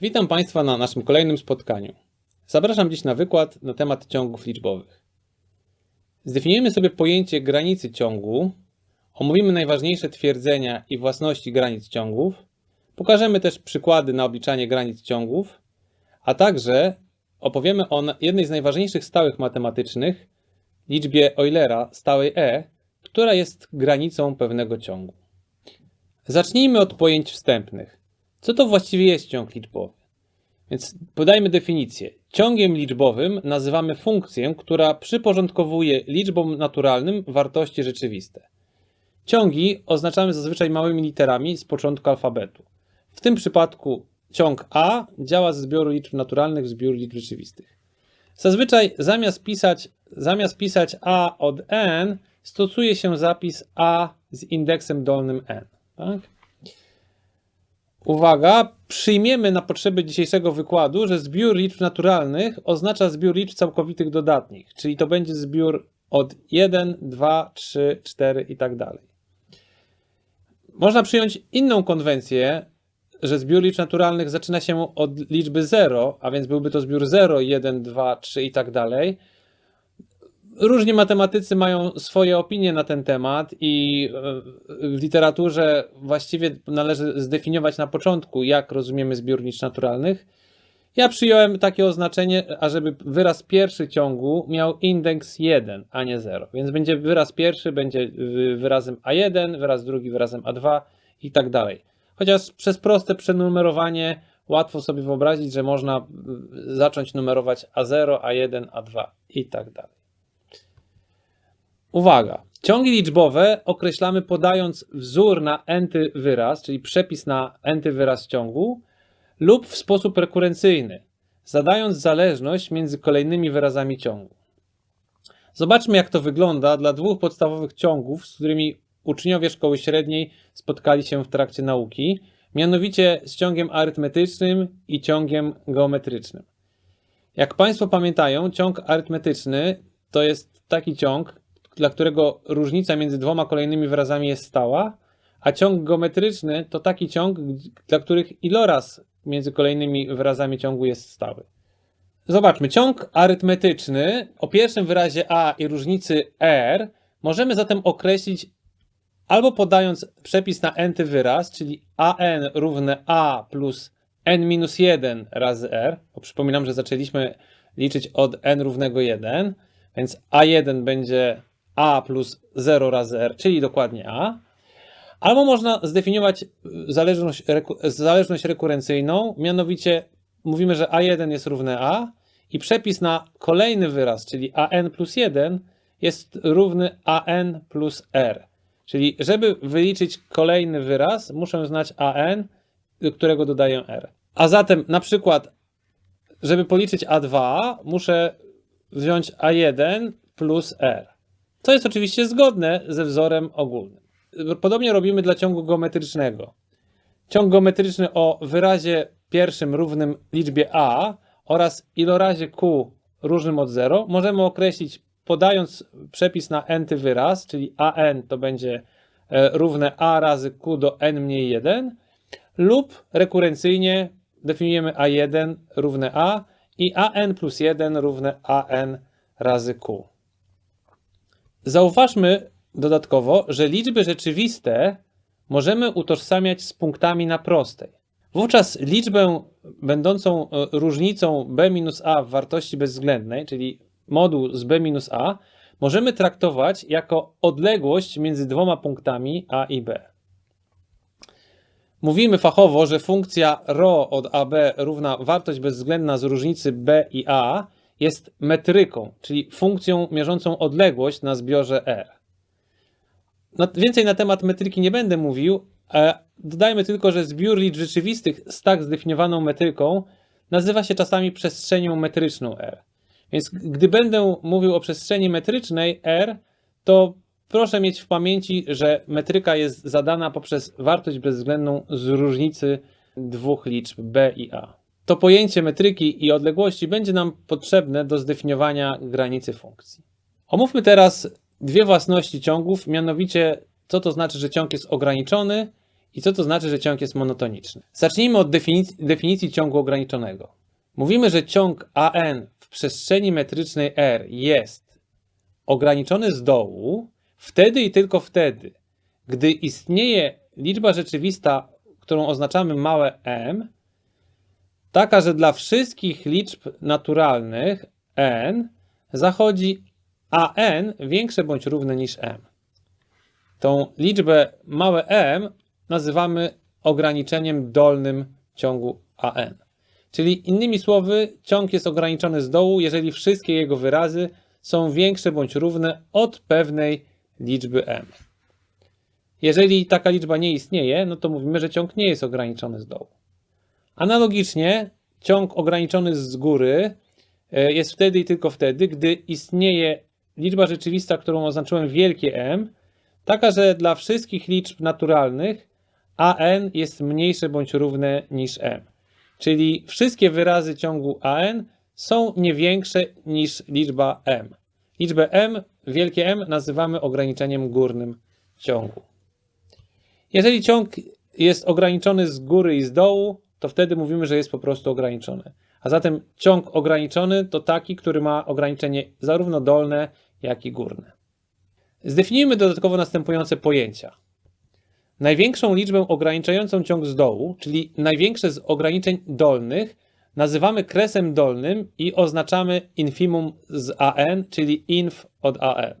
Witam Państwa na naszym kolejnym spotkaniu. Zapraszam dziś na wykład na temat ciągów liczbowych. Zdefiniujemy sobie pojęcie granicy ciągu, omówimy najważniejsze twierdzenia i własności granic ciągów, pokażemy też przykłady na obliczanie granic ciągów, a także opowiemy o jednej z najważniejszych stałych matematycznych, liczbie Eulera stałej e, która jest granicą pewnego ciągu. Zacznijmy od pojęć wstępnych. Co to właściwie jest ciąg liczbowy? Więc podajmy definicję. Ciągiem liczbowym nazywamy funkcję, która przyporządkowuje liczbom naturalnym wartości rzeczywiste. Ciągi oznaczamy zazwyczaj małymi literami z początku alfabetu. W tym przypadku ciąg A działa ze zbioru liczb naturalnych w zbiór liczb rzeczywistych. Zazwyczaj zamiast pisać, zamiast pisać A od n, stosuje się zapis A z indeksem dolnym n. Tak? Uwaga, przyjmiemy na potrzeby dzisiejszego wykładu, że zbiór liczb naturalnych oznacza zbiór liczb całkowitych dodatnich, czyli to będzie zbiór od 1, 2, 3, 4 i tak dalej. Można przyjąć inną konwencję, że zbiór liczb naturalnych zaczyna się od liczby 0, a więc byłby to zbiór 0, 1, 2, 3 i tak dalej. Różni matematycy mają swoje opinie na ten temat i e, w literaturze właściwie należy zdefiniować na początku, jak rozumiemy zbiór liczb naturalnych. Ja przyjąłem takie oznaczenie, ażeby wyraz pierwszy ciągu miał indeks 1, a nie 0. Więc będzie wyraz pierwszy będzie wyrazem A1, wyraz drugi wyrazem A2 i tak dalej. Chociaż przez proste przenumerowanie łatwo sobie wyobrazić, że można y, zacząć numerować A0, A1, A2 i tak dalej. Uwaga! Ciągi liczbowe określamy podając wzór na enty wyraz, czyli przepis na enty wyraz ciągu, lub w sposób rekurencyjny, zadając zależność między kolejnymi wyrazami ciągu. Zobaczmy, jak to wygląda dla dwóch podstawowych ciągów, z którymi uczniowie szkoły średniej spotkali się w trakcie nauki, mianowicie z ciągiem arytmetycznym i ciągiem geometrycznym. Jak Państwo pamiętają, ciąg arytmetyczny to jest taki ciąg, dla którego różnica między dwoma kolejnymi wyrazami jest stała, a ciąg geometryczny to taki ciąg, dla których iloraz między kolejnymi wyrazami ciągu jest stały. Zobaczmy, ciąg arytmetyczny o pierwszym wyrazie a i różnicy r możemy zatem określić albo podając przepis na n-ty wyraz, czyli an równe a plus n minus 1 razy r, bo przypominam, że zaczęliśmy liczyć od n równego 1, więc a1 będzie a plus 0 razy r, czyli dokładnie a. Albo można zdefiniować y, zależność, reku- zależność rekurencyjną, mianowicie mówimy, że a1 jest równe a i przepis na kolejny wyraz, czyli an plus 1 jest równy an plus r. Czyli żeby wyliczyć kolejny wyraz, muszę znać an, do którego dodaję r. A zatem na przykład, żeby policzyć a2, muszę wziąć a1 plus r. To jest oczywiście zgodne ze wzorem ogólnym. Podobnie robimy dla ciągu geometrycznego. Ciąg geometryczny o wyrazie pierwszym równym liczbie a oraz ilorazie q różnym od 0 możemy określić podając przepis na n-ty wyraz, czyli an to będzie e, równe a razy q do n mniej 1 lub rekurencyjnie definiujemy a1 równe a i an plus 1 równe an razy q. Zauważmy dodatkowo, że liczby rzeczywiste możemy utożsamiać z punktami na prostej. Wówczas liczbę będącą e, różnicą b minus a w wartości bezwzględnej, czyli moduł z b minus a, możemy traktować jako odległość między dwoma punktami a i b. Mówimy fachowo, że funkcja ρ od AB równa wartość bezwzględna z różnicy b i a jest metryką, czyli funkcją mierzącą odległość na zbiorze R. Na, więcej na temat metryki nie będę mówił, dodajmy tylko, że zbiór liczb rzeczywistych z tak zdefiniowaną metryką nazywa się czasami przestrzenią metryczną R. Więc gdy będę mówił o przestrzeni metrycznej R, to proszę mieć w pamięci, że metryka jest zadana poprzez wartość bezwzględną z różnicy dwóch liczb b i a. To pojęcie metryki i odległości będzie nam potrzebne do zdefiniowania granicy funkcji. Omówmy teraz dwie własności ciągów, mianowicie co to znaczy, że ciąg jest ograniczony I co to znaczy, że ciąg jest monotoniczny? Zacznijmy od definicji, definicji ciągu ograniczonego. Mówimy, że ciąg AN w przestrzeni metrycznej R jest ograniczony z dołu wtedy i tylko wtedy, gdy istnieje liczba rzeczywista, którą oznaczamy małe m, taka, że dla wszystkich liczb naturalnych n zachodzi an większe bądź równe niż m. Tą liczbę małe m nazywamy ograniczeniem dolnym ciągu an. Czyli innymi słowy, ciąg jest ograniczony z dołu, jeżeli wszystkie jego wyrazy są większe bądź równe od pewnej liczby m. Jeżeli taka liczba nie istnieje, no to mówimy, że ciąg nie jest ograniczony z dołu. Analogicznie, ciąg ograniczony z góry e, jest wtedy i tylko wtedy, gdy istnieje liczba rzeczywista, którą oznaczyłem wielkie M, taka, że dla wszystkich liczb naturalnych an jest mniejsze bądź równe niż m. Czyli wszystkie wyrazy ciągu an są nie większe niż liczba m. Liczbę m, wielkie M, nazywamy ograniczeniem górnym ciągu. Jeżeli ciąg jest ograniczony z góry i z dołu, to wtedy mówimy, że jest po prostu ograniczony. A zatem ciąg ograniczony to taki, który ma ograniczenie zarówno dolne, jak i górne. Zdefiniujmy dodatkowo następujące pojęcia. Największą liczbę ograniczającą ciąg z dołu, czyli największe z ograniczeń dolnych, nazywamy kresem dolnym i oznaczamy infimum z an, czyli inf od an.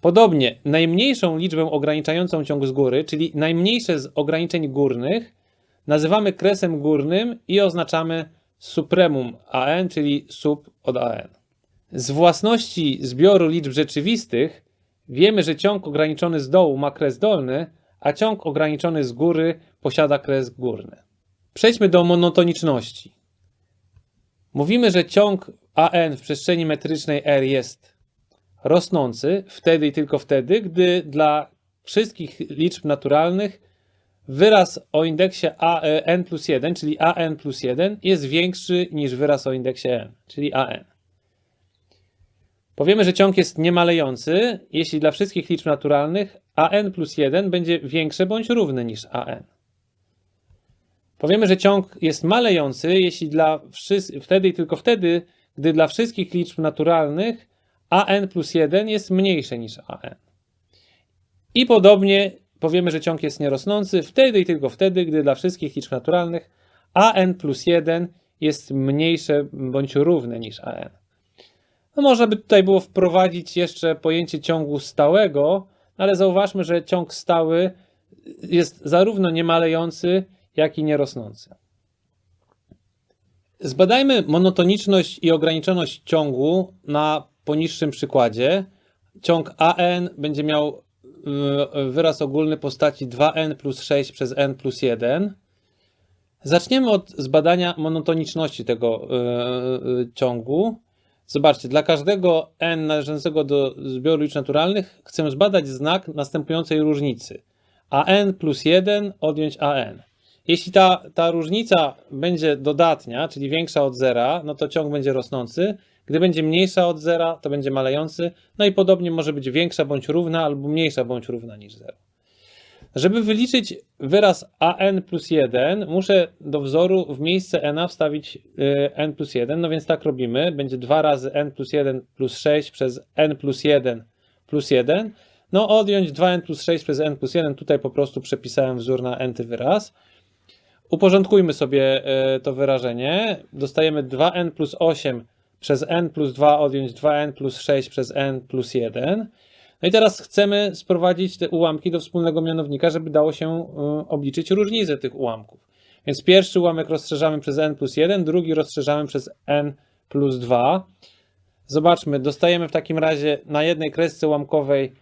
Podobnie, najmniejszą liczbę ograniczającą ciąg z góry, czyli najmniejsze z ograniczeń górnych, nazywamy kresem górnym i oznaczamy supremum an, czyli sub od an. Z własności zbioru liczb rzeczywistych wiemy, że ciąg ograniczony z dołu ma kres dolny, a ciąg ograniczony z góry posiada kres górny. Przejdźmy do monotoniczności. Mówimy, że ciąg an w przestrzeni metrycznej R jest rosnący wtedy i tylko wtedy, gdy dla wszystkich liczb naturalnych wyraz o indeksie a, e, n plus 1, czyli an plus 1, jest większy niż wyraz o indeksie n, czyli an. Powiemy, że ciąg jest niemalejący, jeśli dla wszystkich liczb naturalnych an plus 1 będzie większe bądź równe niż an. Powiemy, że ciąg jest malejący, jeśli dla wtedy i tylko wtedy, gdy dla wszystkich liczb naturalnych an plus 1 jest mniejsze niż an. I podobnie powiemy, że ciąg jest nierosnący wtedy i tylko wtedy, gdy dla wszystkich liczb naturalnych an plus 1 jest mniejsze bądź równe niż an. No można by tutaj było wprowadzić jeszcze pojęcie ciągu stałego, ale zauważmy, że ciąg stały jest zarówno niemalejący, jak i nierosnący. Zbadajmy monotoniczność i ograniczoność ciągu na poniższym przykładzie. Ciąg AN będzie miał wyraz ogólny postaci 2n plus 6 przez n plus 1. Zaczniemy od zbadania monotoniczności tego y, y, ciągu. Zobaczcie, dla każdego n należącego do zbioru liczb naturalnych chcę zbadać znak następującej różnicy. an plus 1 odjąć an. Jeśli ta, ta różnica będzie dodatnia, czyli większa od zera, no to ciąg będzie rosnący. Gdy będzie mniejsza od zera, to będzie malejący. No i podobnie może być większa bądź równa, albo mniejsza bądź równa niż 0. Żeby wyliczyć wyraz an plus 1, muszę do wzoru w miejsce n wstawić y, n plus 1, no więc tak robimy. Będzie 2 razy n plus 1 plus 6 przez n plus 1 plus 1. No odjąć 2n plus 6 przez n plus 1, tutaj po prostu przepisałem wzór na n wyraz. Uporządkujmy sobie e, to wyrażenie. Dostajemy 2n plus 8 przez n plus 2 odjąć 2n plus 6 przez n plus 1. No i teraz chcemy sprowadzić te ułamki do wspólnego mianownika, żeby dało się e, obliczyć różnicę tych ułamków. Więc pierwszy ułamek rozszerzamy przez n plus 1, drugi rozszerzamy przez n plus 2. Zobaczmy, dostajemy w takim razie na jednej kresce ułamkowej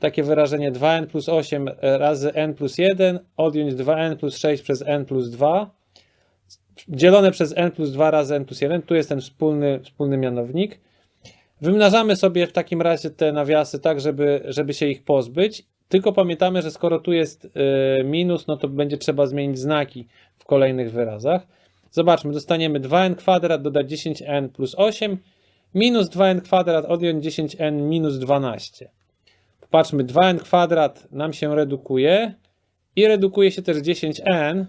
takie wyrażenie 2n plus 8 razy n plus 1 odjąć 2n plus 6 przez n plus 2 dzielone przez n plus 2 razy n plus 1. Tu jest ten wspólny, wspólny mianownik. Wymnażamy sobie w takim razie te nawiasy tak, żeby, żeby się ich pozbyć. Tylko pamiętamy, że skoro tu jest y, minus, no to będzie trzeba zmienić znaki w kolejnych wyrazach. Zobaczmy, dostaniemy 2n kwadrat dodać 10n plus 8 minus 2n kwadrat odjąć 10n minus 12. Patrzmy, 2n kwadrat nam się redukuje i redukuje się też 10n,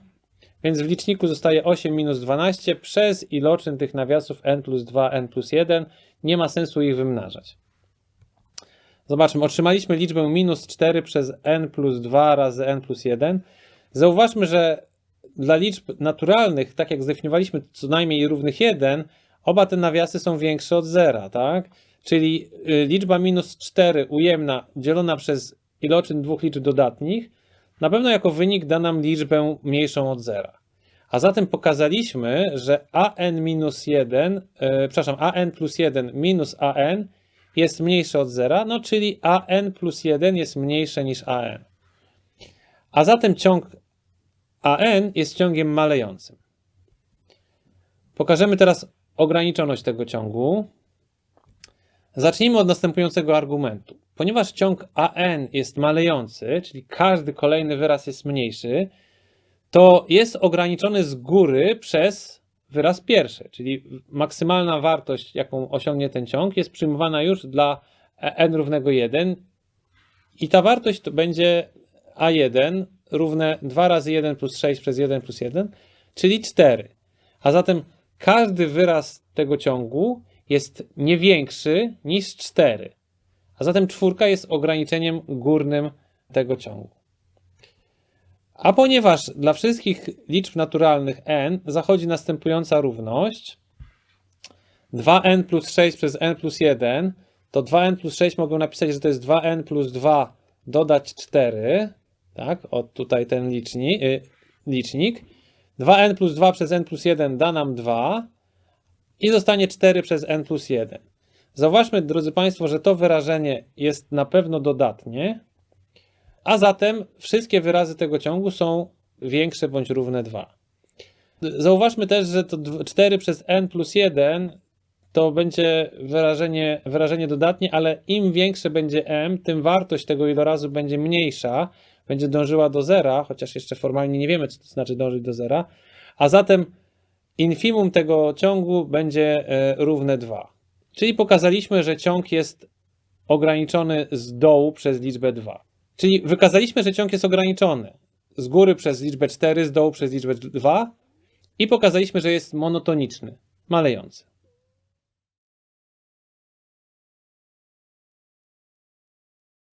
więc w liczniku zostaje 8 minus 12 przez iloczyn tych nawiasów n plus 2, n plus 1. Nie ma sensu ich wymnażać. Zobaczmy, otrzymaliśmy liczbę minus 4 przez n plus 2 razy n plus 1. Zauważmy, że dla liczb naturalnych, tak jak zdefiniowaliśmy co najmniej równych 1, oba te nawiasy są większe od zera, tak? Czyli y, liczba minus 4 ujemna dzielona przez iloczyn dwóch liczb dodatnich na pewno jako wynik da nam liczbę mniejszą od zera. A zatem pokazaliśmy, że an minus 1, e, przepraszam, an plus 1 minus an jest mniejsze od zera, no czyli an plus 1 jest mniejsze niż an. A zatem ciąg an jest ciągiem malejącym. Pokażemy teraz ograniczoność tego ciągu. Zacznijmy od następującego argumentu. Ponieważ ciąg an jest malejący, czyli każdy kolejny wyraz jest mniejszy, to jest ograniczony z góry przez wyraz pierwszy, czyli maksymalna wartość, jaką osiągnie ten ciąg, jest przyjmowana już dla n równego 1 i ta wartość to będzie a1 równe 2 razy 1 plus 6 przez 1 plus 1, czyli 4. A zatem każdy wyraz tego ciągu jest nie większy niż 4. A zatem czwórka jest ograniczeniem górnym tego ciągu. A ponieważ dla wszystkich liczb naturalnych n zachodzi następująca równość 2n plus 6 przez n plus 1, to 2n plus 6 mogę napisać, że to jest 2n plus 2 dodać 4, tak, od tutaj ten licznik, y, licznik. 2n plus 2 przez n plus 1 da nam 2 i zostanie 4 przez n plus 1. Zauważmy, drodzy Państwo, że to wyrażenie jest na pewno dodatnie, a zatem wszystkie wyrazy tego ciągu są większe bądź równe 2. Zauważmy też, że to 4 przez n plus 1 to będzie wyrażenie, wyrażenie dodatnie, ale im większe będzie m, tym wartość tego ilorazu będzie mniejsza, będzie dążyła do zera, chociaż jeszcze formalnie nie wiemy, co to znaczy dążyć do zera, a zatem infimum tego ciągu będzie e, równe 2. Czyli pokazaliśmy, że ciąg jest ograniczony z dołu przez liczbę 2. Czyli wykazaliśmy, że ciąg jest ograniczony z góry przez liczbę 4, z dołu przez liczbę 2 i pokazaliśmy, że jest monotoniczny, malejący.